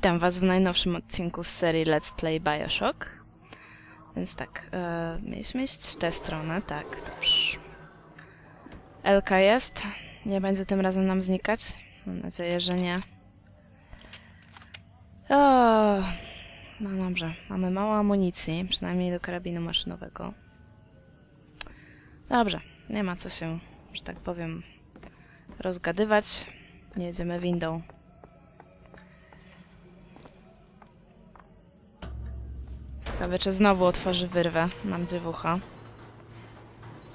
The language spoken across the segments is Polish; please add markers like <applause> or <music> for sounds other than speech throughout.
Witam Was w najnowszym odcinku z serii Let's Play Bioshock. Więc tak, e, mieliśmy iść w tę stronę, tak, dobrze. Elka jest, nie będzie tym razem nam znikać. Mam nadzieję, że nie. O, no dobrze, mamy mało amunicji, przynajmniej do karabinu maszynowego. Dobrze, nie ma co się, że tak powiem, rozgadywać. Jedziemy windą. Ciekawe, czy znowu otworzy wyrwę. Mam dziewucha.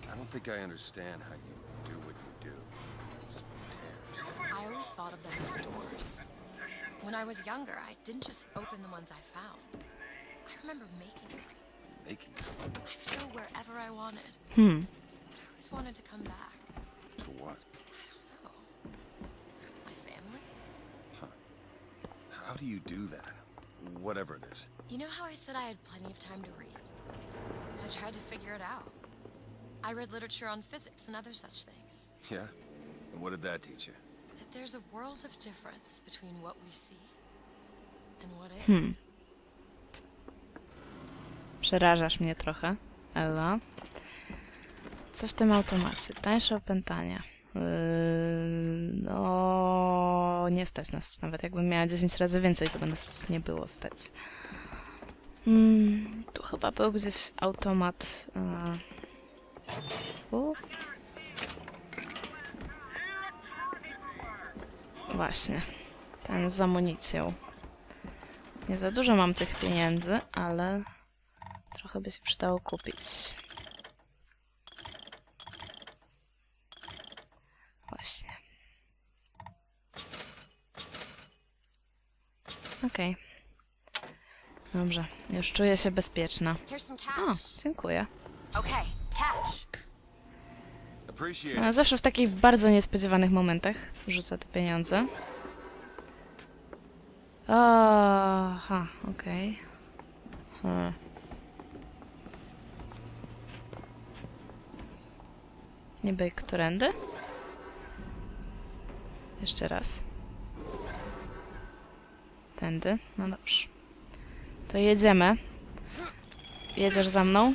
I don't think I understand how you do what you do. Split tears. I always thought of them as doors. When I was younger, I didn't just open the ones I found. I remember making them. Making I could go wherever I wanted. Hmm. I always wanted to come back. to what? Oh. My family? How do you do that? Whatever it is. You know how I said I had plenty of time to read? I tried to figure it out. I read literature on physics and other such things. Yeah? And what did that teach you? That there's a world of difference between what we see and what is. Hmm. Przerażasz mnie trochę, Ella. Co w tym automacie? Tańsze opętania. Yy, no, nie stać nas. Nawet jakbym miała 10 razy więcej, to by nas nie było stać. Mm, tu chyba był gdzieś automat. U. Właśnie. Ten z amunicją. Nie za dużo mam tych pieniędzy, ale trochę by się przydało kupić. Właśnie. Okej. Dobrze, już czuję się bezpieczna. Here's some O, cash. dziękuję. Okay, cash. Appreciate zawsze w takich bardzo niespodziewanych momentach wrzucę te pieniądze. Aha, okej. Hmm. Niby którędy? Jeszcze raz. Tędy? No dobrze. To jedziemy. Jedziesz za mną?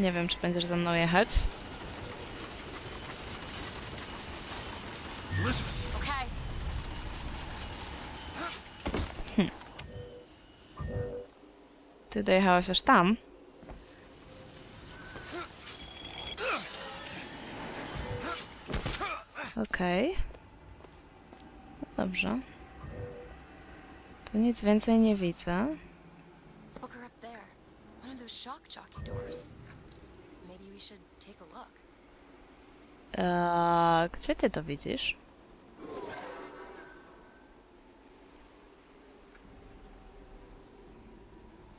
Nie wiem, czy będziesz za mną jechać. Okay. Ty dojechałaś aż tam. Okej. No Dobrze. Tu nic więcej nie widzę. Eee, gdzie ty to widzisz?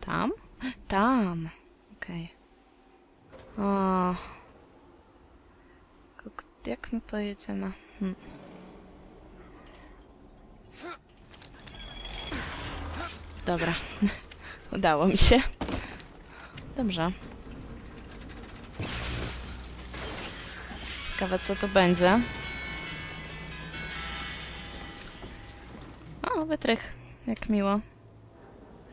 Tam? Tam. Okej. O. Ko- k- Jak my pojedziemy? Hm. Dobra. Udało mi się. Dobrze. Ciekawe, co to będzie. O, wytrych. Jak miło.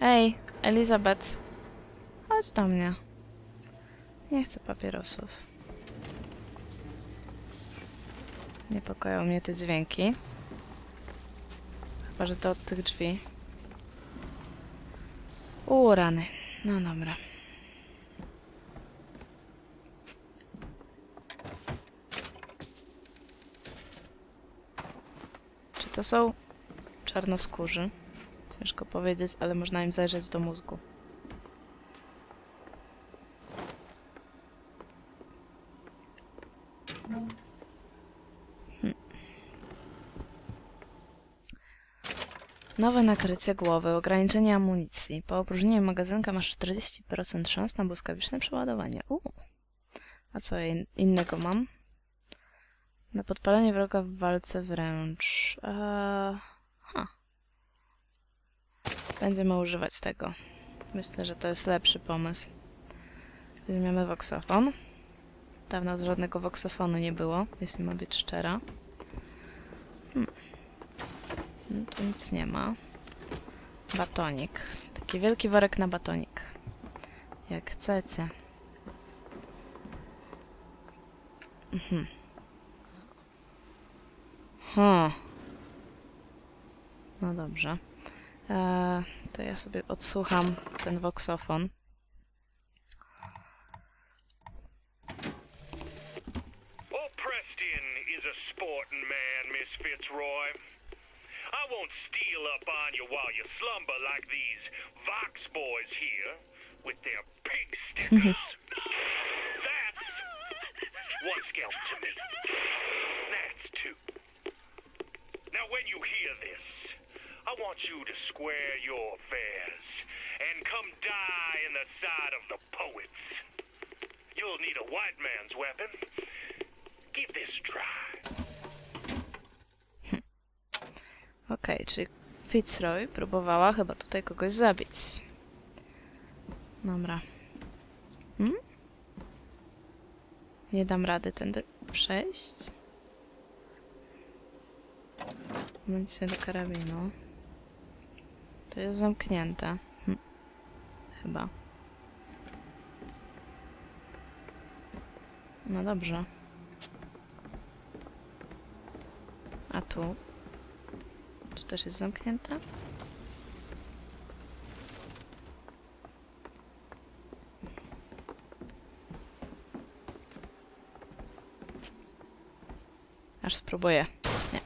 Ej, Elizabeth. Chodź do mnie. Nie chcę papierosów. Niepokoją mnie te dźwięki. Chyba, że to od tych drzwi. U, rany. No dobra. Czy to są czarnoskórzy? Ciężko powiedzieć, ale można im zajrzeć do mózgu. Nowe nakrycie głowy, ograniczenie amunicji. Po opróżnieniu magazynka masz 40% szans na błyskawiczne przeładowanie. U. A co in innego mam? Na podpalenie wroga w walce wręcz. Eee, ha. Będziemy używać tego. Myślę, że to jest lepszy pomysł. Weźmiemy woksofon. Dawno żadnego woksofonu nie było, jeśli ma być szczera. Hmm. No, tu nic nie ma. Batonik. Taki wielki worek na batonik. Jak chcecie. Mhm. Hmm. No dobrze. Eee, to ja sobie odsłucham ten voxofon. Preston is a sporting man, Miss Fitzroy. I won't steal up on you while you slumber like these Vox boys here with their pig stickers. <laughs> That's one scalp to me. That's two. Now, when you hear this, I want you to square your affairs and come die in the side of the poets. You'll need a white man's weapon. Give this a try. Okej, czyli Fitzroy próbowała chyba tutaj kogoś zabić. Dobra. Hmm? Nie dam rady tędy przejść. Amunicja do karabinu. To jest zamknięte. Hm. Chyba. No dobrze. A tu? Też jest zamknięte? Aż spróbuję. Nie.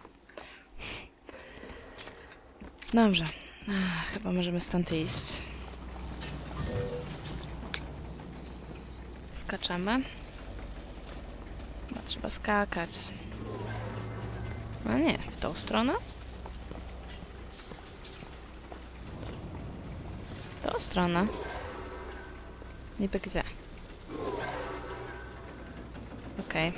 Dobrze. Ach, chyba możemy stąd iść. Skaczemy. Chyba trzeba skakać. No nie, w tą stronę? Tą stronę. Niby gdzie? Okej.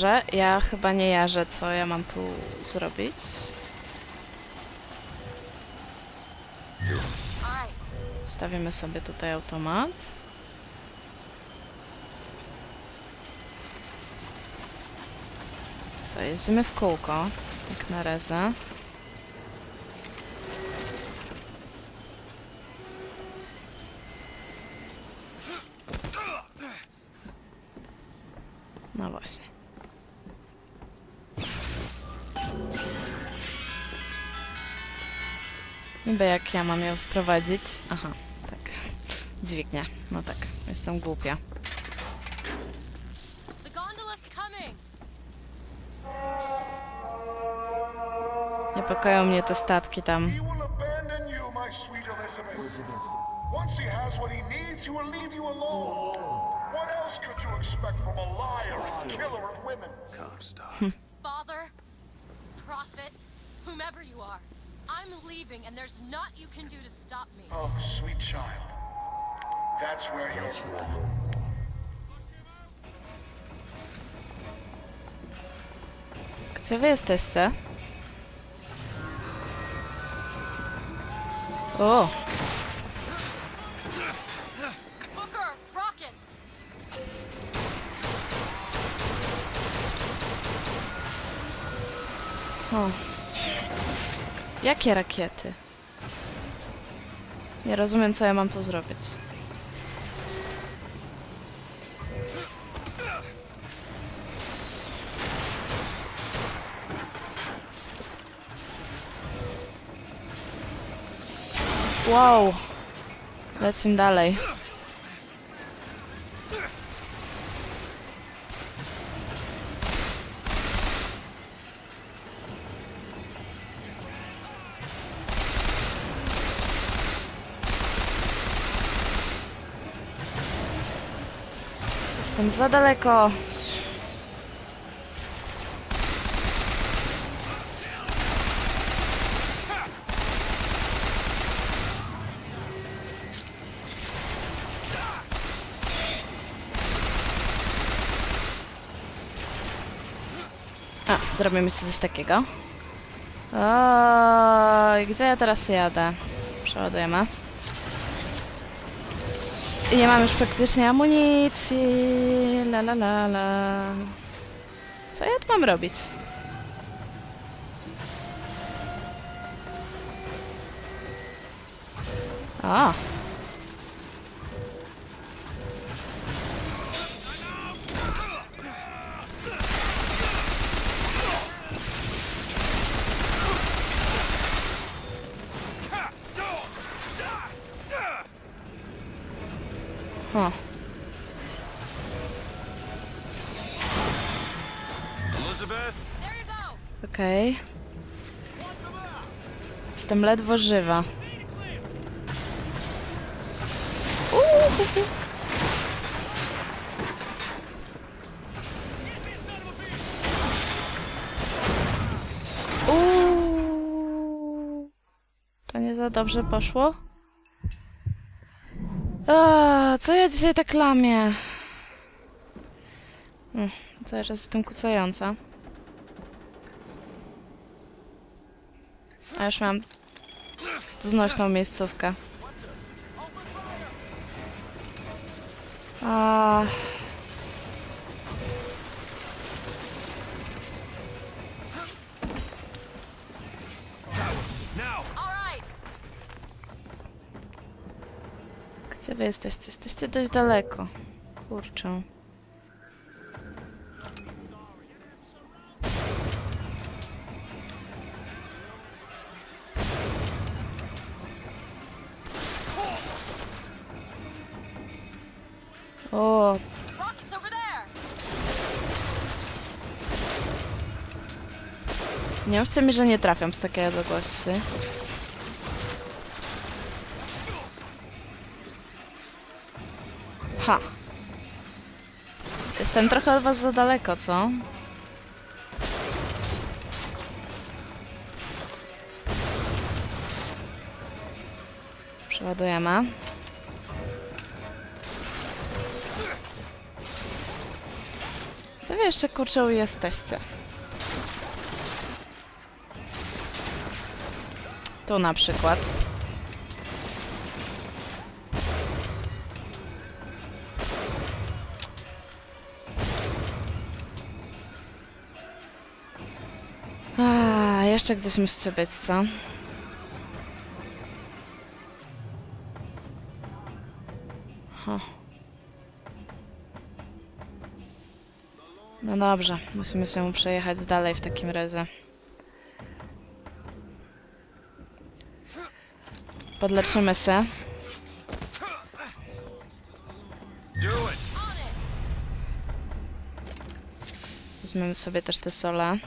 Dobrze, ja chyba nie jarzę, co ja mam tu zrobić. Alright, Stawimy sobie tutaj automat. Co, jeździmy w kółko, jak na razie. Jak ja mam ją sprowadzić? Aha, tak. Dźwignia. No tak, jestem głupia. Niepokoją mnie te statki tam. Once he has what he needs, he will leave you alone. What else could you expect from a liar and killer of women? Comstock. <laughs> leaving and there's naught you can do to stop me. Oh, sweet child. That's where you're Gdzie wy jesteście? O! Booker, rockets! o. Jakie rakiety? Nie rozumiem, co ja mam tu zrobić. Wow! Lecimy dalej. jestem za daleko. A, zrobimy sobie coś takiego. O, gdzie ja teraz jadę? Przeładujemy. Nie mam już praktycznie amunicji. La la la la. Co ja tu mam robić? A. Okej. Jestem ledwo żywa. Uhuhu. To nie za dobrze poszło? A, co ja dzisiaj tak lamię? Mm, cały czas jestem kucająca. A już mam znośną miejscówkę. A... Gdzie wy jesteście? Jesteście dość daleko. Kurczę. Mówcie mi, że nie trafiam z takiej odległości. Ha. Jestem trochę od was za daleko, co? Przeładujemy. Co wy jeszcze kurczę jesteście? Tu na przykład. A, jeszcze gdzieś musicie być, co? No dobrze, musimy się przejechać dalej w takim razie. Podleczymy it. Weźmiemy sobie też te sole.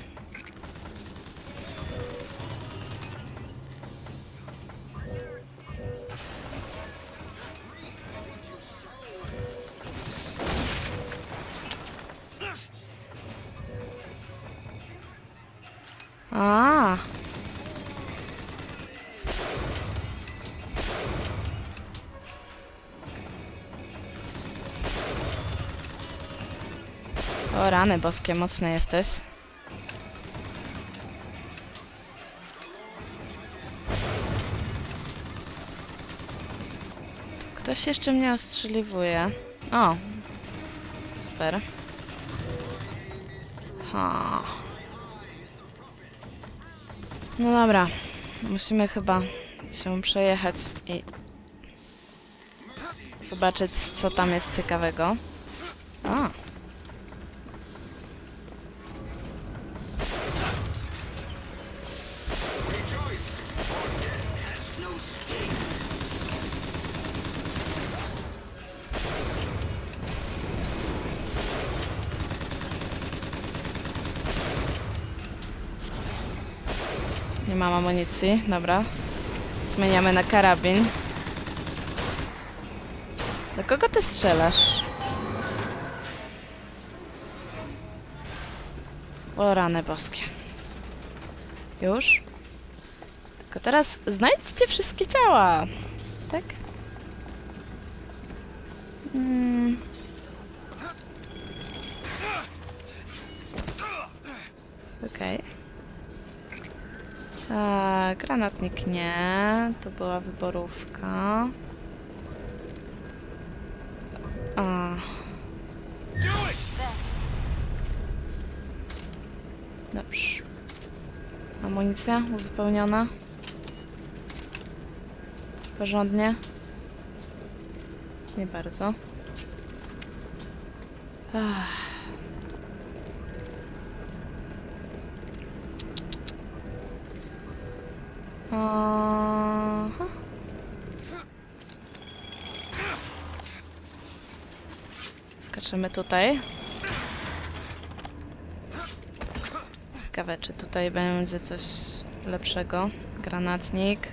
Rany boskie, mocny jesteś. Ktoś jeszcze mnie ostrzeliwuje. O. Super. Ha. No dobra. Musimy chyba się przejechać i zobaczyć, co tam jest ciekawego. A. amunicji, dobra. Zmieniamy na karabin. Do kogo ty strzelasz? O rany boskie. Już? Tylko teraz znajdźcie wszystkie ciała. Tak? Mm. Okej. Tak, granatnik nie. To była wyborówka. A. Dobrze. Amunicja uzupełniona. Porządnie. Nie bardzo. Ach. Aha. Skaczemy tutaj. Ciekawe, czy tutaj będzie coś lepszego. Granatnik.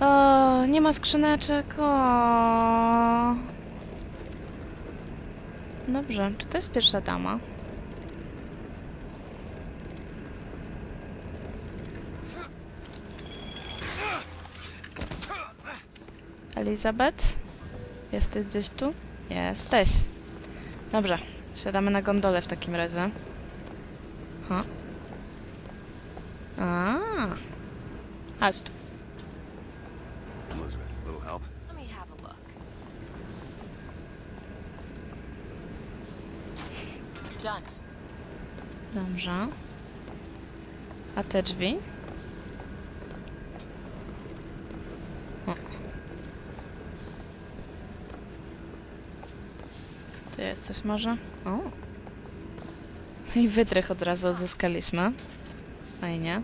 O, nie ma skrzyneczek. O. Dobrze, czy to jest pierwsza dama? Elizabeth? Jesteś gdzieś tu? Jesteś. Dobrze, wsiadamy na gondolę w takim razie. Ha. A. Chodź tu. Elizabeth, a little help? Let me have a look. Done. Dobrze. A te drzwi? Tu jest coś może? O. I wydrych od razu odzyskaliśmy. Fajnie.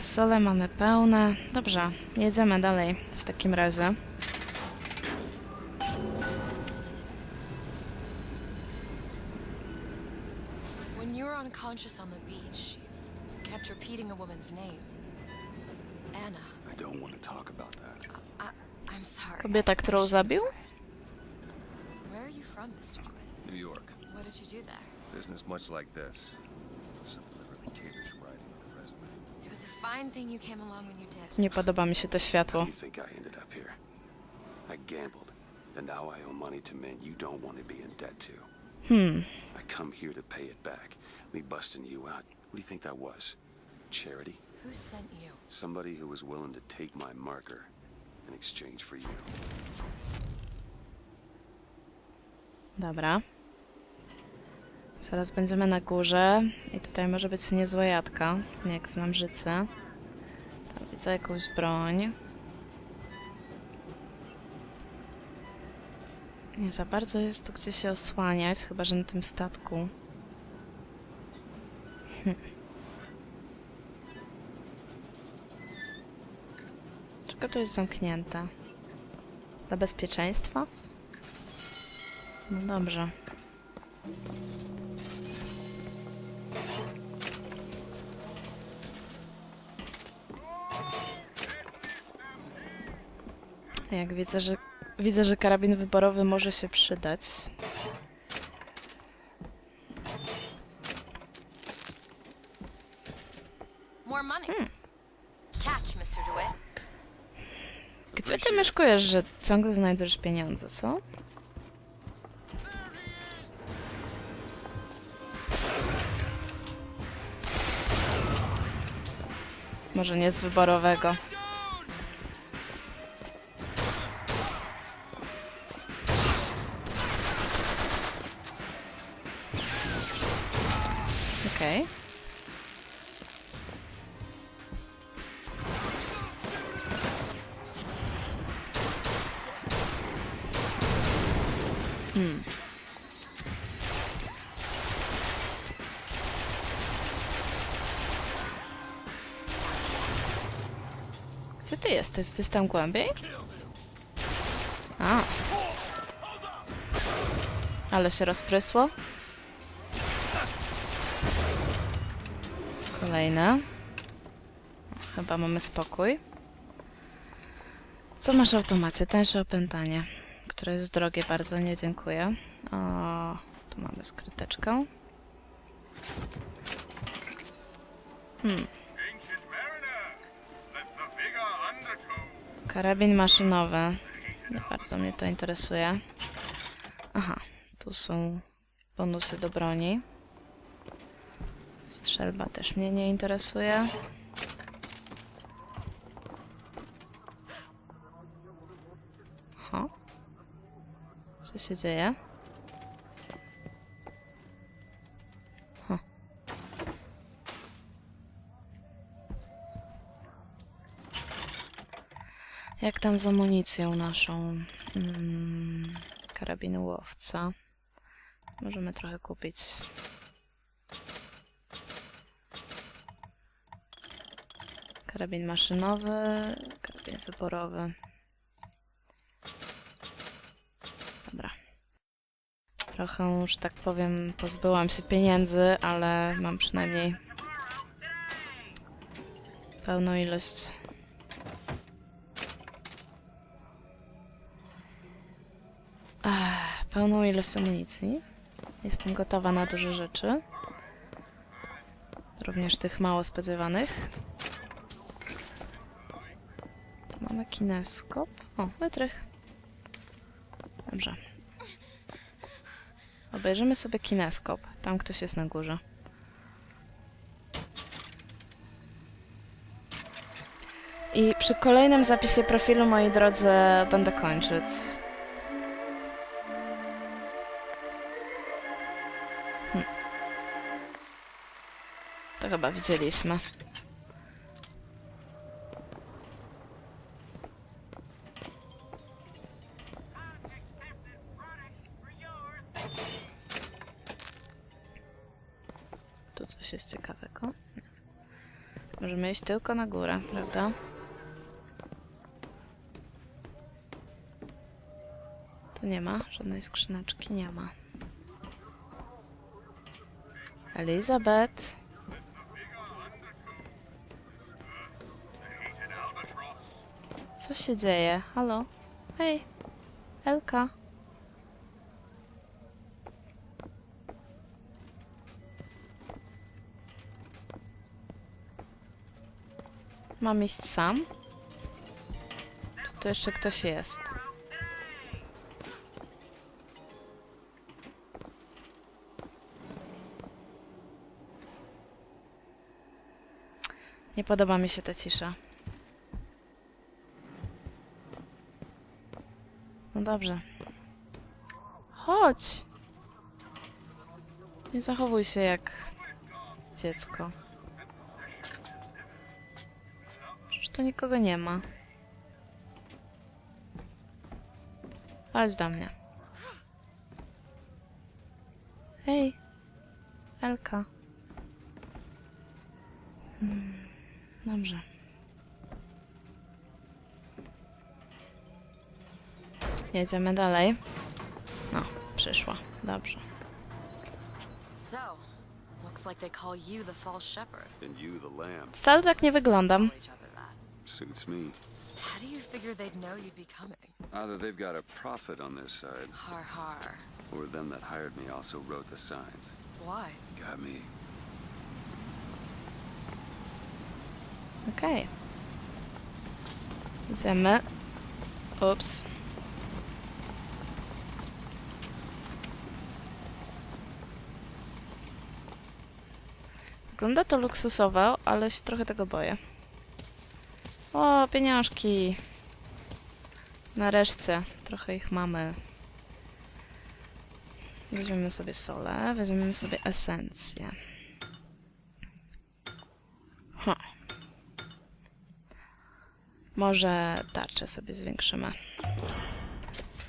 Sole mamy pełne. Dobrze, jedziemy dalej w takim razie. When you were unconscious on the beach, you kept repeating a woman's name. Anna. I don't want to talk about that. I, I'm sorry. Kobieta, którą zabił? Where are you from, Mr. DeWitt? New York. What did you do there? Business much like this. Something that really caters writing on a resume. It was a fine thing you came along when you did. Nie podoba mi się to How światło. do you think I ended up here? I gambled, and now I owe money to men you don't want to be in debt to. Hmm. I come here to pay it back. Me busting you out. What do you think that was? Charity? Who sent you? Somebody who was willing to take my marker in exchange for you. Dobra. Zaraz będziemy na górze i tutaj może być niezła jadka, jak znam życie. Tam widzę jakąś broń. Nie za bardzo jest tu gdzie się osłaniać, chyba że na tym statku. Hm. Czego to jest zamknięte? Dla bezpieczeństwa? No dobrze. Jak widzę, że widzę, że karabin wyborowy może się przydać. DeWitt. Gdzie ty mieszkujesz, że ciągle znajdujesz pieniądze, co? Może nie z wyborowego. Jesteś? Jesteś tam głębiej? A. Ale się rozprysło. Kolejne. Chyba mamy spokój. Co masz w automacie? Tańsze opętanie, które jest drogie bardzo, nie dziękuję. O, tu mamy skryteczkę. Hmm. Karabin maszynowy. Nie bardzo mnie to interesuje. Aha, tu są bonusy do broni. Strzelba też mnie nie interesuje. Ho. Co się dzieje? Jak tam z amunicją naszą? Mm, karabiny łowca. Możemy trochę kupić. Karabin maszynowy, karabin wyborowy. Dobra. Trochę, że tak powiem, pozbyłam się pieniędzy, ale mam przynajmniej pełną ilość pełną ilość amunicji. Jestem gotowa na duże rzeczy. Również tych mało spodziewanych. Tu mamy kineskop. O, wytrych. Dobrze. Obejrzymy sobie kineskop. Tam ktoś jest na górze. I przy kolejnym zapisie profilu, moi drodzy, będę kończyć. Chyba widzieliśmy. Tu coś jest ciekawego. Możemy iść tylko na górę, prawda? Tu nie ma żadnej skrzyneczki, nie ma. Elizabeth. Co się dzieje? Halo? Hej, Elka. Mam iść sam? Czy tu jeszcze ktoś jest? Nie podoba mi się ta cisza. Dobrze. Chodź! Nie zachowuj się jak dziecko. Przecież tu nikogo nie ma. Chodź do mnie. Hej, Elka. Hmm, dobrze. Jedziemy dalej. No, przyszła. Dobrze. Wcale tak nie wyglądam. Suits me. How do you figure they'd know you'd be coming? Either they've got a prophet on their side, Har har. or them that hired me also wrote the signs. Why? Got me. Okej. Idziemy. Ups. Wygląda to luksusowo, ale się trochę tego boję. O, pieniążki. Nareszcie. Trochę ich mamy. Weźmiemy sobie solę, weźmiemy sobie esencję. Ha. Może tarczę sobie zwiększymy.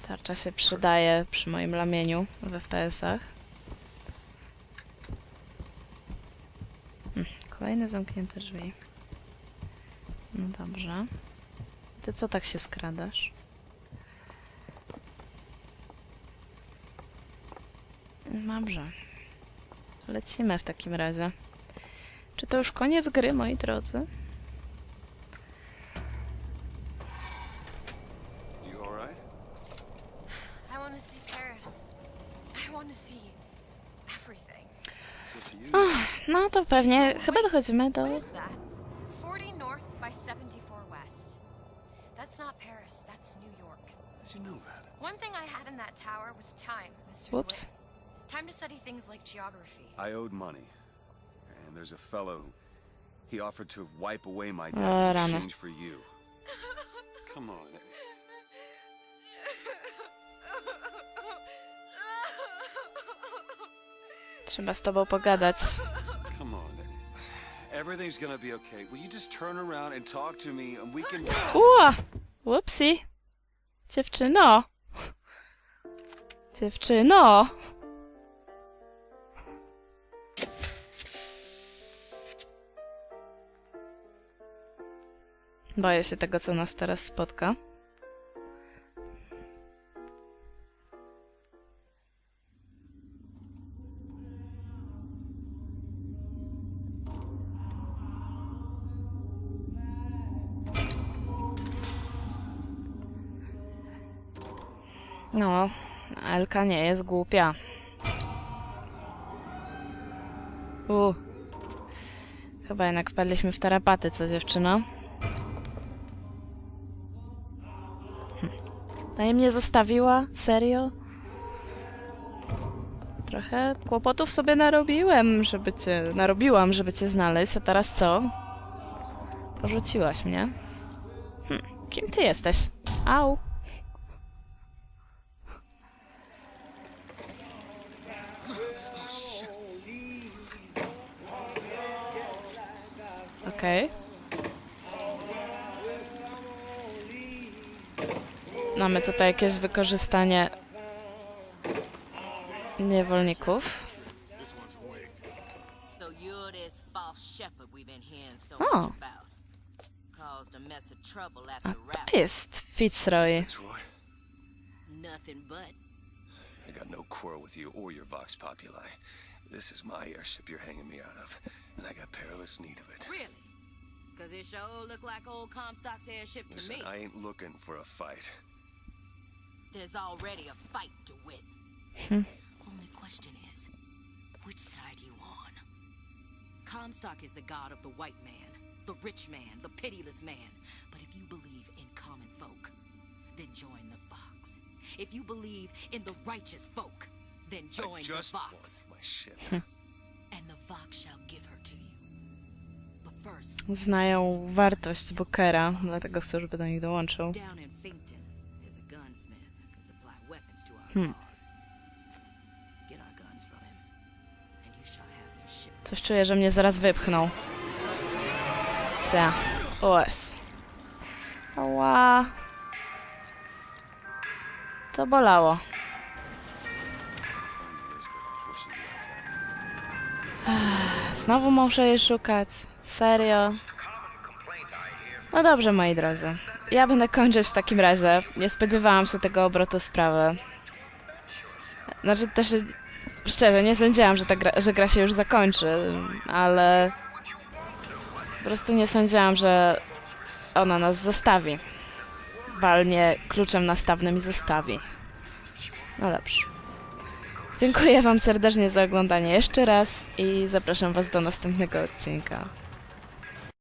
Tarcza się przydaje przy moim lamieniu w FPS-ach. Hmm, Kolejne zamknięte drzwi. No dobrze. Ty co tak się skradasz? Dobrze. Lecimy w takim razie. Czy to już koniec gry, moi drodzy? Pewnie chyba dochodzimy do... What is that? 40 north by 74 west. That's not Paris, that's New York. How'd you know that? One thing I had in that tower was time, Mr. Whoops. DeWitt. Time to study things like geography. I owed money. And there's a fellow. He offered to wipe away my debt in rany. exchange for you. <laughs> Come on. Trzeba z tobą pogadać. <laughs> Everything's gonna be okay. Will you just turn around and talk to me and we can. <gasps> Ua! Whoopsie! Dziewczyno! Dziewczyno! Boję się tego, co nas teraz spotka. No, Elka nie jest głupia. U. Chyba jednak wpadliśmy w tarapaty, co dziewczyno? Hm. No mnie zostawiła? Serio? Trochę kłopotów sobie narobiłem, żeby cię... Narobiłam, żeby cię znaleźć, a teraz co? Porzuciłaś mnie. Hm. Kim ty jesteś? Au. Okej. Mamy tutaj jakieś wykorzystanie niewolników. So you're this false shepherd we've been hearing so Oh. much about. Caused a mess of trouble at A the to jest Fitzroy. Troy, Nothing but. I got no quarrel with you or your Vox Populi. This is my airship you're hanging me out of, and I got perilous need of it. Really? Cause it sure look like old Comstock's airship to Listen, me. I ain't looking for a fight. There's already a fight to win. Hmm. Only question is, which side you on? Comstock is the god of the white man, the rich man, the pitiless man. But if you believe in common folk, then join the Vox. If you believe in the righteous folk, then join I the just Vox. want my ship. And the Vox shall Znają wartość Bookera, dlatego chcę, żeby do nich dołączył. Hmm. Coś czuję, że mnie zaraz wypchnął. Co? OS. Ała. To bolało. Znowu muszę jej szukać. Serio? No dobrze, moi drodzy. Ja będę kończyć w takim razie. Nie spodziewałam się tego obrotu sprawy. Znaczy też szczerze, nie sądziłam, że, ta gra, że gra się już zakończy, ale po prostu nie sądziłam, że ona nas zostawi. Walnie kluczem nastawnym i zostawi. No dobrze. Dziękuję Wam serdecznie za oglądanie jeszcze raz i zapraszam Was do następnego odcinka.